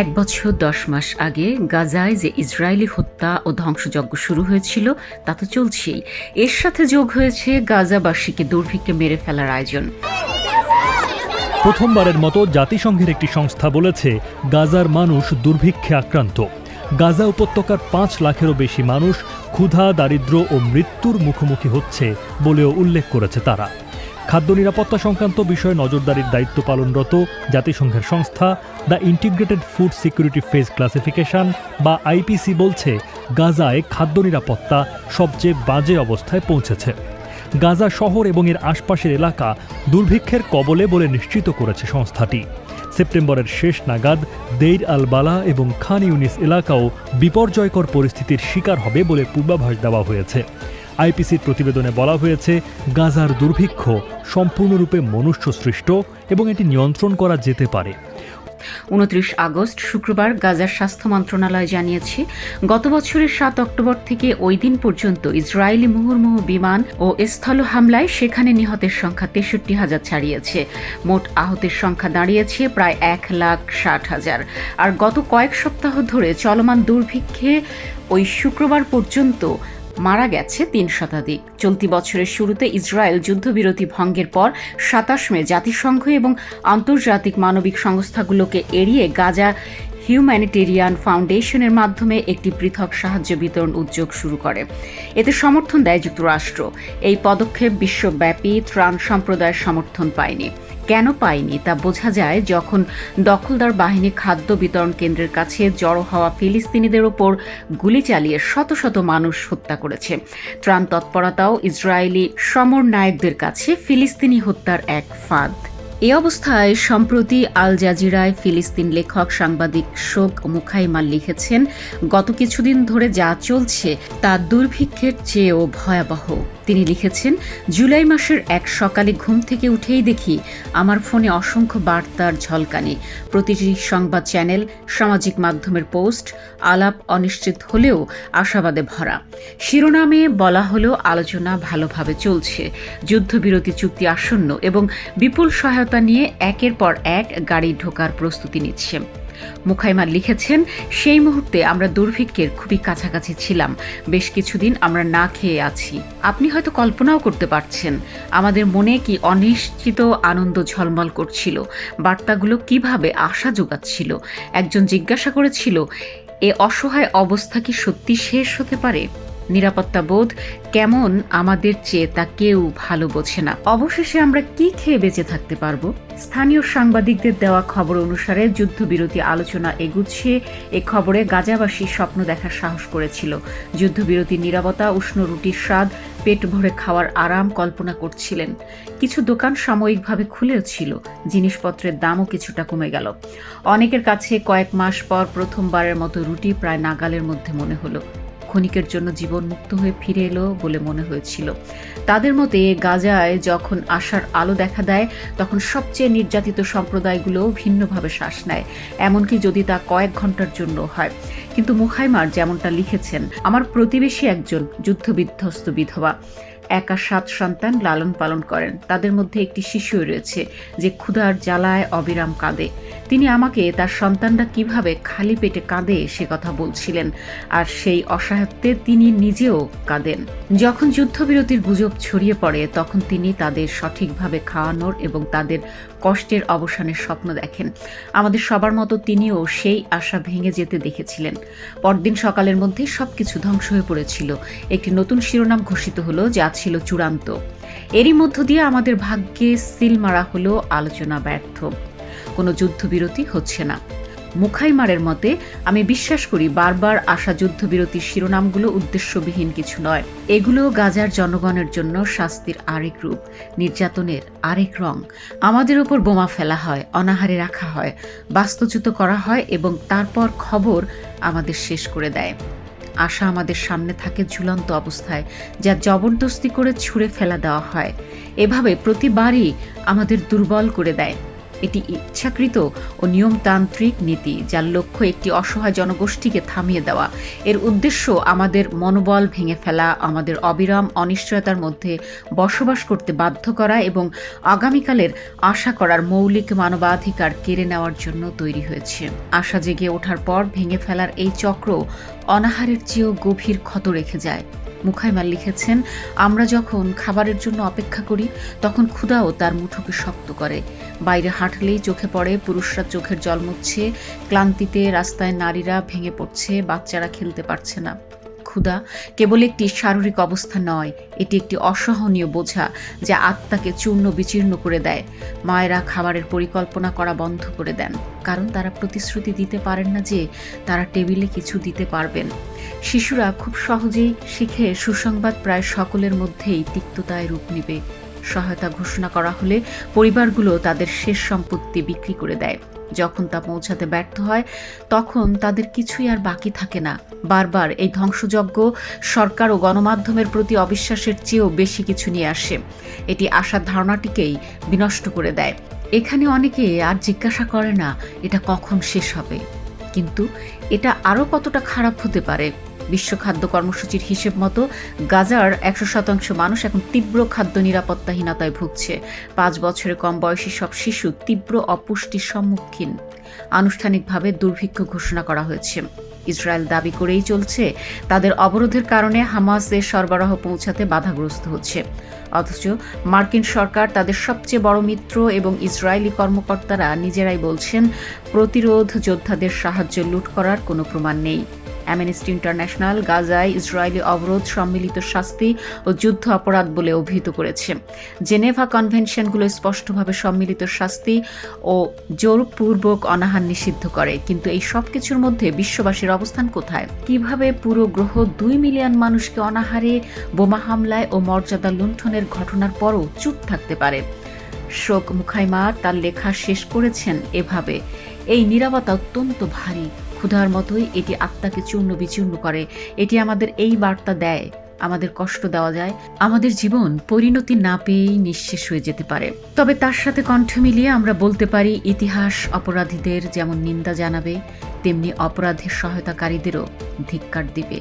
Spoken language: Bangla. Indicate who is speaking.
Speaker 1: এক বছর দশ মাস আগে গাজায় যে ইসরায়েলি হত্যা ও ধ্বংসযজ্ঞ শুরু হয়েছিল, তা তো চলছেই। এর সাথে যোগ হয়েছে গাজাবাসীকে দুর্ভিক্ষে মেরে ফেলার আয়োজন।
Speaker 2: প্রথমবারের মতো জাতিসংঘের একটি সংস্থা বলেছে, গাজার মানুষ দুর্ভিক্ষে আক্রান্ত। গাজা উপত্যকার পাঁচ লাখেরও বেশি মানুষ ক্ষুধা, দারিদ্র্য ও মৃত্যুর মুখোমুখি হচ্ছে বলেও উল্লেখ করেছে তারা। খাদ্য নিরাপত্তা সংক্রান্ত বিষয়ে নজরদারির দায়িত্ব পালনরত জাতিসংঘের সংস্থা the integrated food security phase classification বা আইপিসি বলছে, গাজায় খাদ্য নিরাপত্তা সবচেয়ে বাজে অবস্থায় পৌঁছেছে। গাজা শহর এবং এর আশপাশের এলাকা দুর্ভিক্ষের কবলে বলে নিশ্চিত করেছে সংস্থাটি। সেপ্টেম্বরের শেষ নাগাদ দেইর আল বালা এবং খান ইউনিস এলাকাও বিপর্যয়কর পরিস্থিতির শিকার হবে বলে পূর্বাভাস দেওয়া হয়েছে। আইপিসির প্রতিবেদনে বলা হয়েছে, গাজার দুর্ভিক্ষ সম্পূর্ণরূপে মনুষ্য সৃষ্ট এবং এটি নিয়ন্ত্রণ করা যেতে পারে।
Speaker 1: উনত্রিশ আগস্ট, শুক্রবার গাজার স্বাস্থ্য মন্ত্রণালয় জানিয়েছে, গত বছরের সাত অক্টোবর থেকে ওই দিন পর্যন্ত ইসরায়েলি মুহুর্মুহু বিমান ও স্থল হামলায় সেখানে নিহতের সংখ্যা তেষট্টি হাজার ছাড়িয়েছে। মোট আহতের সংখ্যা দাঁড়িয়েছে প্রায় এক লাখ ষাট হাজার। আর গত কয়েক সপ্তাহ ধরে চলমান দুর্ভিক্ষে ওই শুক্রবার পর্যন্ত মারা গেছে তিন শতাধিক। চলতি বছরের শুরুতে ইসরায়েল যুদ্ধবিরতি ভঙ্গের পর সাতাশ মে জাতিসংঘ এবং আন্তর্জাতিক মানবিক সংস্থাগুলোকে এড়িয়ে গাজা হিউম্যানিটেরিয়ান ফাউন্ডেশনের মাধ্যমে একটি পৃথক সাহায্য বিতরণ উদ্যোগ শুরু করে। এতে সমর্থন দেয় যুক্তরাষ্ট্র। এই পদক্ষেপ বিশ্বব্যাপী ত্রাণ সম্প্রদায়ের সমর্থন পায়নি। কেন পায়নি তা বোঝা যায় যখন দখলদার বাহিনী খাদ্য বিতরণ কেন্দ্রের কাছে জড়ো হওয়া ফিলিস্তিনিদের ওপর গুলি চালিয়ে শত শত মানুষ হত্যা করেছে। ত্রাণ তৎপরতাও ইসরায়েলি সমরনায়কদের কাছে ফিলিস্তিনি হত্যার এক ফাঁদ। এ অবস্থায় সম্প্রতি আল জাজিরায় ফিলিস্তিন লেখক সাংবাদিক শোক মুখাইমাল লিখেছেন, গত কিছুদিন ধরে যা চলছে তা দুর্ভিক্ষের চেয়েও ভয়াবহ। তিনি লিখেছেন, জুলাই মাসের এক সকালে ঘুম থেকে উঠেই দেখি আমার ফোনে অসংখ্য বার্তার ঝলকানি। প্রতিটি সংবাদ চ্যানেল, সামাজিক মাধ্যমের পোস্ট, আলাপ অনিশ্চিত হলেও আশাবাদে ভরা। শিরোনামে বলা হলো, আলোচনা ভালোভাবে চলছে। যুদ্ধবিরতি চুক্তি আসন্ন এবং বিপুল সহায়তা নিয়ে একের পর এক গাড়ি ঢোকার প্রস্তুতি নিচ্ছে। মুখাইমা লিখেছেন, সেই মুহূর্তে আমরা দুর্ভিক্ষের খুবই কাছাকাছি ছিলাম। বেশ কিছুদিন আমরা না খেয়ে আছি। আপনি হয়তো কল্পনাও করতে পারছেন, আমাদের মনে কি অনিশ্চিত আনন্দ ঝলমল করছিল? বার্তাগুলো কীভাবে আশা যোগাচ্ছিল? একজন জিজ্ঞাসা করেছিল, এ অসহায় অবস্থা কি সত্যি শেষ হতে পারে নিরাপত্তা বোধ কেমন আমাদের চেয়ে তা কেউ ভালো বোঝে না। অবশেষে আমরা কি খেয়ে বেঁচে থাকতে পারব? স্থানীয় সাংবাদিকদের দেওয়া খবর অনুসারে যুদ্ধবিরতি আলোচনা এগুচ্ছে। এ খবরে গাজাবাসী স্বপ্ন দেখার সাহস করেছিল। যুদ্ধবিরতি নিরাপত্তা, উষ্ণ রুটির স্বাদ, পেট ভরে খাওয়ার আরাম কল্পনা করছিলেন। কিছু দোকান সাময়িকভাবে খুলেও ছিল। জিনিসপত্রের দামও কিছুটা কমে গেল। অনেকের কাছে কয়েক মাস পর প্রথমবারের মতো রুটি প্রায় নাগালের মধ্যে মনে হলো। ক্ষণিকের জন্য জীবন মুক্ত হয়ে ফিরে এলো বলে মনে হয়েছিল। তাদের মতে, গাজায় যখন আশার আলো দেখা দেয়, তখন সবচেয়ে নির্যাতিত সম্প্রদায়গুলোও ভিন্নভাবে শ্বাস নেয়। এমনকি যদি তা কয়েক ঘণ্টার জন্য হয়। কিন্তু মুখাইমার যেমনটা লিখেছেন, আমার প্রতিবেশী একজন যুদ্ধবিধ্বস্ত বিধবা। একা সাত সন্তান লালন পালন করেন। তাদের মধ্যে একটি শিশুও রয়েছে যে ক্ষুধার জ্বালায় অবিরাম কাঁদে। তিনি আমাকে তার সন্তানরা কীভাবে খালি পেটে কাঁদে সে কথা বলছিলেন, আর সেই অসহায়ত্বে তিনি নিজেও কাঁদেন। যখন যুদ্ধবিরতির গুজব ছড়িয়ে পড়ে, তখন তিনি তাদের সঠিকভাবে খাওয়ানোর এবং তাদের কষ্টের অবসানের স্বপ্ন দেখেন। আমাদের সবার মতো তিনিও সেই আশা ভেঙে যেতে দেখেছিলেন। পরদিন সকালের মধ্যে সবকিছু ধ্বংস হয়ে পড়েছিল। একটি নতুন শিরোনাম ঘোষিত হলো, যা ছিল চূড়ান্ত। এরই মধ্য দিয়ে আমাদের ভাগ্যে সিল মারা হলো আলোচনা ব্যর্থ। কোনো যুদ্ধবিরতি হচ্ছে না। মুখাইমারের মতে, আমি বিশ্বাস করি বারবার আসা যুদ্ধবিরতির শিরোনামগুলো উদ্দেশ্যবিহীন কিছু নয়। এগুলো গাজার জনগণের জন্য শাস্তির আরেক রূপ। নির্যাতনের আরেক রং। আমাদের ওপর বোমা ফেলা হয়, অনাহারে রাখা হয়, বাস্তুচ্যুত করা হয় এবং তারপর খবর আমাদের শেষ করে দেয়। আশা আমাদের সামনে থাকে ঝুলন্ত অবস্থায়, যা জবরদস্তি করে ছুঁড়ে ফেলা দেওয়া হয়। এভাবে প্রতিবারই আমাদের দুর্বল করে দেয়। এটি ইচ্ছাকৃত ও নিয়মতান্ত্রিক নীতি, যার লক্ষ্য একটি অসহায় জনগোষ্ঠীকে থামিয়ে দেওয়া। এর উদ্দেশ্য আমাদের মনোবল ভেঙে ফেলা, আমাদের অবিরাম অনিশ্চয়তার মধ্যে বসবাস করতে বাধ্য করা এবং আগামীকালের আশা করার মৌলিক মানবাধিকার কেড়ে নেওয়ার জন্য তৈরি হয়েছে। আশা জেগে ওঠার পর ভেঙে ফেলার এই চক্র অনাহারের চেয়েও গভীর ক্ষত রেখে যায়। মুখাইমাল লিখেছেন, আমরা যখন খাবারের জন্য অপেক্ষা করি, তখন ক্ষুধাও তার মুঠোকে শক্ত করে। বাইরে হাঁটলেই চোখে পড়ে, পুরুষরা চোখের জল মুচ্ছে ক্লান্তিতে রাস্তায় নারীরা ভেঙে পড়ছে, বাচ্চারা খেলতে পারছে না। ক্ষুধা কেবল একটি শারীরিক অবস্থা নয়, এটি একটি অসহনীয় বোঝা যা আত্মাকে চূর্ণ বিচীর্ণ করে দেয়। মায়েরা খাবারের পরিকল্পনা করা বন্ধ করে দেন, কারণ তারা প্রতিশ্রুতি দিতে পারেন না যে তারা টেবিলে কিছু দিতে পারবেন। শিশুরা খুব সহজেই শিখে সুসংবাদ প্রায় সকলের মধ্যেই তিক্ততায় রূপ নেবে। সহায়তা ঘোষণা করা হলে পরিবারগুলো তাদের শেষ সম্পত্তি বিক্রি করে দেয়। যখন তা পৌঁছাতে ব্যর্থ হয়, তখন তাদের কিছুই আর বাকি থাকে না। বারবার এই ধ্বংসযজ্ঞ সরকার ও গণমাধ্যমের প্রতি অবিশ্বাসের চেয়েও বেশি কিছু নিয়ে আসে। এটি আশার ধারণাটিকেই বিনষ্ট করে দেয়। এখানে অনেকে আর জিজ্ঞাসা করে না, এটা কখন শেষ হবে? কিন্তু এটা আরও কতটা খারাপ হতে পারে? বিশ্ব খাদ্য কর্মসূচির হিসেব মতো গাজার একশো শতাংশ মানুষ এখন তীব্র খাদ্য নিরাপত্তাহীনতায় ভুগছে। পাঁচ বছরের কম বয়সী সব শিশু তীব্র অপুষ্টির সম্মুখীন। আনুষ্ঠানিকভাবে দুর্ভিক্ষ ঘোষণা করা হয়েছে। ইসরায়েল দাবি করেই চলছে, তাদের অবরোধের কারণে হামাসের সরবরাহ পৌঁছাতে বাধাগ্রস্ত হচ্ছে। অথচ মার্কিন সরকার তাদের সবচেয়ে বড় মিত্র এবং ইসরায়েলি কর্মকর্তারা নিজেরাই বলছেন, প্রতিরোধ যোদ্ধাদের সাহায্য লুট করার কোনো প্রমাণ নেই। অ্যামনেস্টি ইন্টারন্যাশনাল, গাজায় ইসরায়েলি অবরোধ, সম্মিলিত শাস্তি ও যুদ্ধ অপরাধ বলে অভিহিত করেছে। জেনেভা কনভেনশনগুলো স্পষ্টভাবে সম্মিলিত শাস্তি ও জোরপূর্বক অনাহার নিষিদ্ধ করে। কিন্তু এই সব কিছুর মধ্যে বিশ্ববাসীর অবস্থান কোথায়? কীভাবে পুরো গ্রহ দুই মিলিয়ন মানুষকে অনাহারে, বোমা হামলায় ও মর্যাদা লুণ্ঠনের ঘটনার পরও চুপ থাকতে পারে? শোক মুখাইমা তার লেখা শেষ করেছেন এভাবে। এই নিরাপত্তা অত্যন্ত ভারী। ক্ষুধার মতোই এটি আত্মাকে চূর্ণ বিচূর্ণ করে। এটি আমাদের এই বার্তা দেয়, আমাদের কষ্ট দেওয়া যায়, আমাদের জীবন পরিণতি না পেয়েই নিঃশেষ হয়ে যেতে পারে। তবে তার সাথে কণ্ঠ মিলিয়ে আমরা বলতে পারি, ইতিহাস অপরাধীদের যেমন নিন্দা জানাবে, তেমনি অপরাধের সহায়তাকারীদেরও ধিক্কার দিবে।